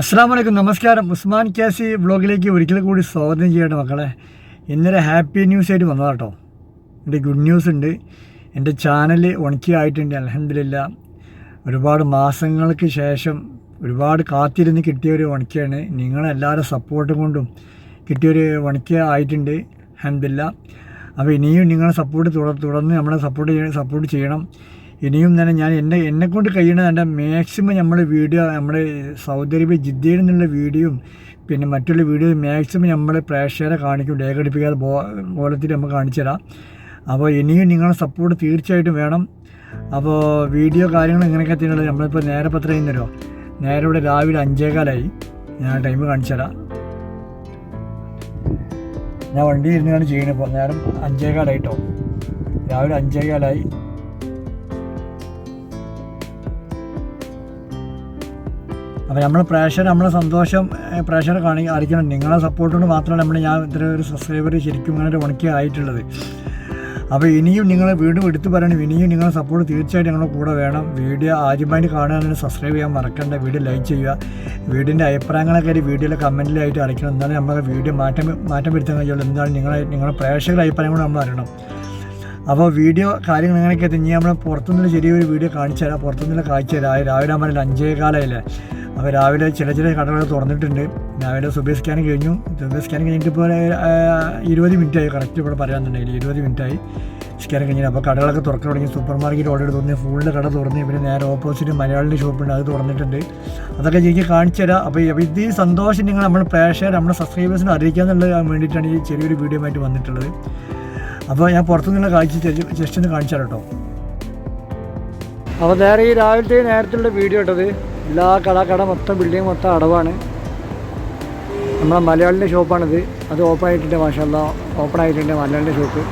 അസ്സാം വലൈക്കും നമസ്കാരം. ഉസ്മാൻ ക്യാസി വ്ളോഗിലേക്ക് ഒരിക്കൽ കൂടി സ്വാഗതം ചെയ്യട്ടെ മക്കളെ. ഇന്നലെ ഹാപ്പി ന്യൂസ് ആയിട്ട് വന്നതാ കേട്ടോ എന്റെ ഗുഡ് ന്യൂസ് ഉണ്ട്. എന്റെ ചാനൽ ഉണക്കിയായിട്ടുണ്ട് അലഹമില്ല ഒരുപാട് മാസങ്ങൾക്ക് ശേഷം ഒരുപാട് കാത്തിരുന്ന് കിട്ടിയൊരു ഉണക്കിയാണ്. നിങ്ങളെല്ലാവരും സപ്പോർട്ടും കൊണ്ടും കിട്ടിയൊരു ഉണക്കി ആയിട്ടുണ്ട്. അലഹമില്ല അപ്പോൾ ഇനിയും നിങ്ങളെ സപ്പോർട്ട് തുടർ തുടർന്ന് നമ്മളെ സപ്പോർട്ട് സപ്പോർട്ട് ചെയ്യണം. ഇനിയും തന്നെ ഞാൻ എന്നെ എന്നെക്കൊണ്ട് കൊണ്ട് കഴിയണ എന്റെ മാക്സിമം നമ്മൾ വീഡിയോ നമ്മുടെ സൗദി അറേബ്യ ജിദ്ദയിൽ നിന്നുള്ള വീഡിയോയും പിന്നെ മറ്റുള്ള വീഡിയോ മാക്സിമം നമ്മൾ പ്രേക്ഷകരെ കാണിക്കും. രേഖടിപ്പിക്കാതെ കോലത്തിൽ നമ്മൾ കാണിച്ചു തരാം. അപ്പോൾ ഇനിയും നിങ്ങളുടെ സപ്പോർട്ട് തീർച്ചയായിട്ടും വേണം. അപ്പോൾ വീഡിയോ കാര്യങ്ങൾ ഇങ്ങനെയൊക്കെ തന്നെയുള്ളത് നമ്മളിപ്പോൾ നേരെ പത്ര ചെയ്യുന്നല്ലോ നേരെ ഇവിടെ രാവിലെ അഞ്ചേകാലായി. ഞാൻ ടൈം കാണിച്ചു തരാം. ഞാൻ വണ്ടി ഇരുന്നാണ് ചെയ്യുന്നത് ഇപ്പോൾ നേരം അഞ്ചേകാലായിട്ടോ? രാവിലെ അഞ്ചേകാലായി. അപ്പോൾ നമ്മൾ പ്രേക്ഷകർ നമ്മളെ സന്തോഷം പ്രേക്ഷകരെ കാണി അറിയിക്കണം. നിങ്ങളെ സപ്പോർട്ട് കൊണ്ട് മാത്രമാണ് നമ്മൾ ഞാൻ ഇത്ര ഒരു സബ്സ്ക്രൈബർ ശരിക്കും അങ്ങനെ ഒരു ഉണക്കി ആയിട്ടുള്ളത്. അപ്പോൾ ഇനിയും നിങ്ങൾ വീണ്ടും എടുത്തു പറയണം. ഇനിയും നിങ്ങളെ സപ്പോർട്ട് തീർച്ചയായിട്ടും ഞങ്ങളുടെ കൂടെ വേണം. വീഡിയോ ആദ്യമായിട്ട് കാണുകയാണെങ്കിൽ സബ്സ്ക്രൈബ് ചെയ്യാൻ മറക്കണ്ട. വീഡിയോ ലൈക്ക് ചെയ്യുക. വീടിന്റെ അഭിപ്രായങ്ങളൊക്കെ ഒരു വീഡിയോയിലെ കമന്റിലായിട്ട് അറിയിക്കണം. എന്നാലും നമുക്ക് വീഡിയോ മാറ്റം മാറ്റം വരുത്താൻ കഴിയുള്ളൂ. എന്താണ് നിങ്ങളെ നിങ്ങളുടെ പ്രേക്ഷകരുടെ അഭിപ്രായം കൂടെ നമ്മൾ അറിയണം. അപ്പോൾ വീഡിയോ കാര്യങ്ങൾ എങ്ങനെയൊക്കെ എത്തി? ഇനി നമ്മൾ പുറത്തുനിന്നുള്ള ചെറിയൊരു വീഡിയോ കാണിച്ചു തരാം പുറത്തുനിന്നുള്ള കാഴ്ച തരാം രാവിലെ ആകുമ്പോൾ അഞ്ചേ കാലമല്ലേ അപ്പോൾ രാവിലെ ചില ചില കടകൾ തുറന്നിട്ടുണ്ട്. രാവിലെ സുബേ സ്കാൻ കഴിഞ്ഞു. സുബേ സ്കാൻ കഴിഞ്ഞിട്ട് ഇപ്പോൾ ഇരുപത് മിനിറ്റായി. കറക്റ്റ് ഇവിടെ പറയാമെന്നുണ്ടെങ്കിൽ ഇരുപത് മിനിറ്റായി. സ്കാൻ കഴിഞ്ഞിട്ട് അപ്പോൾ കടകളൊക്കെ തുറക്കാൻ തുടങ്ങി. സൂപ്പർ മാർക്കറ്റ് ഓൾറെഡി തുറന്ന് ഫുള്ള് കട തുറന്ന് ഇവർ നേരെ ഓപ്പോസിറ്റ് മലയാളിന്റെ ഷോപ്പുണ്ട് അത് തുറന്നിട്ടുണ്ട്. അതൊക്കെ എനിക്ക് കാണിച്ചു തരാം. അപ്പോൾ ഇത് സന്തോഷം നിങ്ങൾ നമ്മൾ പ്രേക്ഷകർ നമ്മുടെ സബ്സ്ക്രൈബേഴ്സിനെ അറിയിക്കുക എന്നുള്ളത് വേണ്ടിയിട്ടാണ് ഈ ചെറിയൊരു വീഡിയോ ആയിട്ട് വന്നിട്ടുള്ളത്. അപ്പോൾ ഞാൻ പുറത്തുനിന്നുള്ള കാഴ്ച ജസ്റ്റ്- ഒന്ന് കാണിച്ചു തരാം കേട്ടോ. അപ്പോൾ നേരെ ഈ രാവിലത്തെ നേരത്തുള്ള വീഡിയോ ഇട്ടത് എല്ലാ കട കട മൊത്തം ബിൽഡിംഗ് മൊത്തം അടവാണ്. നമ്മളെ മലയാളിന്റെ ഷോപ്പാണിത് അത് ഓപ്പൺ ആയിട്ടുണ്ട് മാഷല്ല ഓപ്പൺ ആയിട്ടുണ്ട് മലയാളിന്റെ ഷോപ്പ്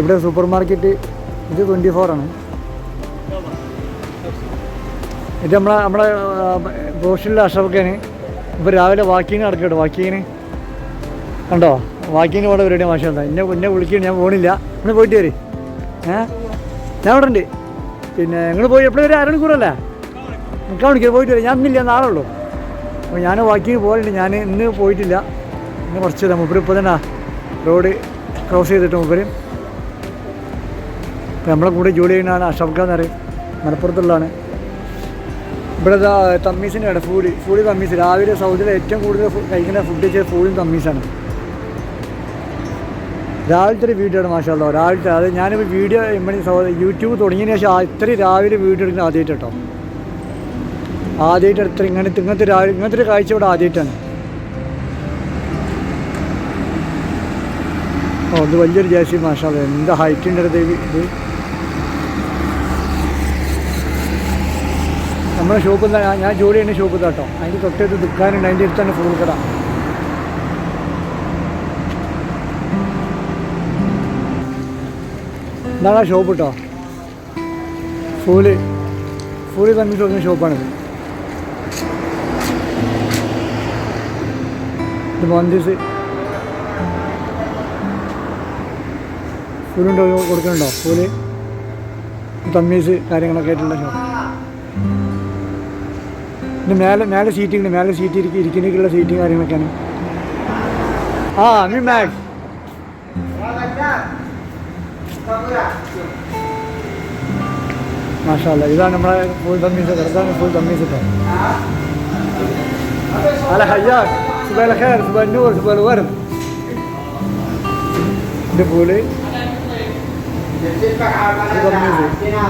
ഇവിടെ സൂപ്പർ മാർക്കറ്റ് ഇത് ട്വന്റി ആണ്. ഇത് നമ്മളെ നമ്മുടെ ബോഷിലെ അഷറൊക്കെയാണ് ഇപ്പോൾ രാവിലെ വാക്കിങ് നടക്കട്ടോ വാക്കിങ്ങിന് കണ്ടോ? വാക്കിങ്ങിന് പോകേണ്ട പരിപാടി മാഷല്ല എന്നെ എന്നെ വിളിക്കുന്നു ഞാൻ പോകണില്ല ഇന്ന് പോയിട്ട് വരും. ഏ? ഞാൻ ഇവിടെ ഉണ്ട് പിന്നെ നിങ്ങൾ പോയി എപ്പോഴും ഒരു അരമണിക്കൂറല്ലേ? നിൽക്കാൻ മണിക്കൂർ പോയിട്ട് വരും. ഞാൻ ഇന്നില്ല നാളെ ഉള്ളൂ. അപ്പോൾ ഞാൻ വാക്കിങ് പോകലുണ്ട് ഞാൻ ഇന്ന് പോയിട്ടില്ല. ഇന്ന് കുറച്ച് ഇതാ മുപ്പര് ഇപ്പോൾ തന്നെ റോഡ് ക്രോസ് ചെയ്തിട്ട് മുപ്പര്. ഇപ്പോൾ നമ്മളെ കൂടെ ജോലി ചെയ്യുന്നതാണ് അഷഫ്ഖ എന്ന് പറയും. മലപ്പുറത്തുള്ളതാണ്. ഇവിടെ തമ്മീസിന്റെ കട ഫൂഡ് ഫൂഡ് തമ്മീസ്. രാവിലെ സൗദിയിലെ ഏറ്റവും കൂടുതൽ കഴിക്കുന്ന ഫുഡ് വെച്ചാൽ ഫൂഡും തമ്മീസാണ്. രാവിലത്തെ ഒരു വീഡിയോ ആണ് മാഷാല്ലോ രാവിലത്തെ അത് ഞാനിപ്പോൾ വീഡിയോ യൂട്യൂബ് തുടങ്ങിയതിന് ശേഷം ഇത്രയും രാവിലെ വീഡിയോ എടുക്കുന്നത് ആദ്യമായിട്ട് കേട്ടോ ആദ്യമായിട്ട് ഇത്ര ഇങ്ങനത്തെ ഇങ്ങനത്തെ ഒരു ഇങ്ങനത്തെ ഒരു കാഴ്ച ഇവിടെ ആദ്യമായിട്ടാണ്. ഓ ഇത് വലിയൊരു ജേസി മാഷാ എന്താ ഹൈറ്റ് ഉണ്ട് ഇത്? നമ്മുടെ ഷോപ്പിൽ ഞാൻ ജോലി ചെയ്യുന്ന ഷോപ്പിൽ കേട്ടോ അതിന്റെ തൊട്ടടുത്ത് ദുഃഖാനുണ്ട് അതിന്റെ അടുത്ത് തന്നെ ഫുൾ കട. എന്താണ് ആ ഷോപ്പ് കേട്ടോ ഫൂൽ ഫൂൽ തുടങ്ങിയ ഷോപ്പാണിത് ഇത് മഞ്ചൂസ് ഫുള്ളുണ്ടോ കൊടുക്കുന്നുണ്ടോ ഫുൽ തമ്മീസ് കാര്യങ്ങളൊക്കെ ആയിട്ടുണ്ടല്ലോ ഷോപ്പ് മേലെ മേലെ സീറ്റിംഗ് മേലെ സീറ്റ് ഇരിക്കും ഇരിക്കുന്നേക്കുള്ള സീറ്റ് കാര്യങ്ങളൊക്കെയാണ്. ആ അമ്മി മാക്സ് മാഷാല്ല ഇതാണ് നമ്മളെ ഫുൾ തമ്മീസ് ഇതാണ് ഫുൾ തമ്മീസ് അല്ല ഹയ്യാ صباح الخير صباح النور صباح الورد ഇത് ഫുള്ള്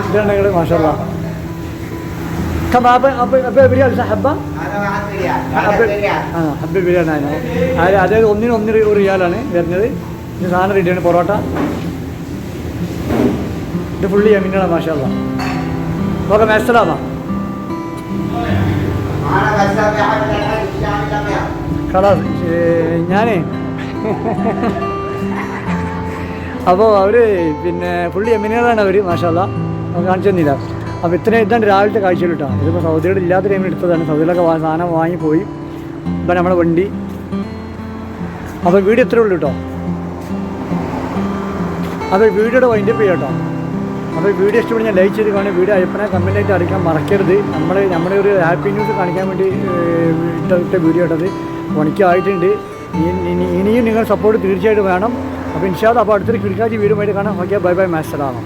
ഇതാണ് ഞങ്ങൾ മാഷാല്ല كم أبي أبي أبي بريال حبة هذا واحد ريال هذا അബ്ബ ريال ആ അബ്ബ ബിരിയാണി ആണ് അതായത് അതായത് ഒന്നിന് ഒന്നര ഒരു റിയാലാണ് വരുന്നത് ഇത് സാധനം റെഡിയാണ് പൊറോട്ട ഇത് ഫുള്ളി യമിനാണ് മാഷാല്ല ഓക്കെ മെസ്സലാമാ കളാസ് ഞാനേ. അപ്പോൾ അവർ പിന്നെ പുള്ളി എമിനിയറാണ് അവർ മാഷാല്ല. കാണിച്ചു തന്നില്ല. അപ്പോൾ ഇത്രയും ഇതാണ്ട് രാവിലത്തെ കാഴ്ചയിൽ കേട്ടോ ഇതിപ്പോൾ സൗദിയുടെ ഇല്ലാത്ത ടൈമിൽ എടുത്തതാണ്. സൗദിയിലൊക്കെ സാധനം വാങ്ങിപ്പോയി ഇപ്പം നമ്മുടെ വണ്ടി. അപ്പോൾ വീട് എത്ര ഉള്ളൂ കേട്ടോ അപ്പോൾ വീടിയുടെ വൈൻഡ് അപ്പ് ചെയ്യാം കേട്ടോ അപ്പോൾ വീഡിയോ ഇഷ്ടപ്പെട്ട് ഞാൻ ലൈക്ക് ചെയ്ത് കാണുക. വീഡിയോ അയപ്പനെ കമന്റായിട്ട് അടിക്കാൻ മറക്കരുത്. നമ്മൾ നമ്മുടെ ഒരു ഹാപ്പി ന്യൂസ് കാണിക്കാൻ വേണ്ടി ഇട്ട വീഡിയോ ഇട്ടത് ഇനി- ഇനിയും നിങ്ങൾ സപ്പോർട്ട് തീർച്ചയായിട്ടും വേണം. അപ്പോൾ ഇൻഷാദ് അപ്പോൾ അടുത്തൊരു കിടക്കാച്ചി വീടുമായിട്ട് കാണാം. Okay bye bye മാസ്റ്ററാണ്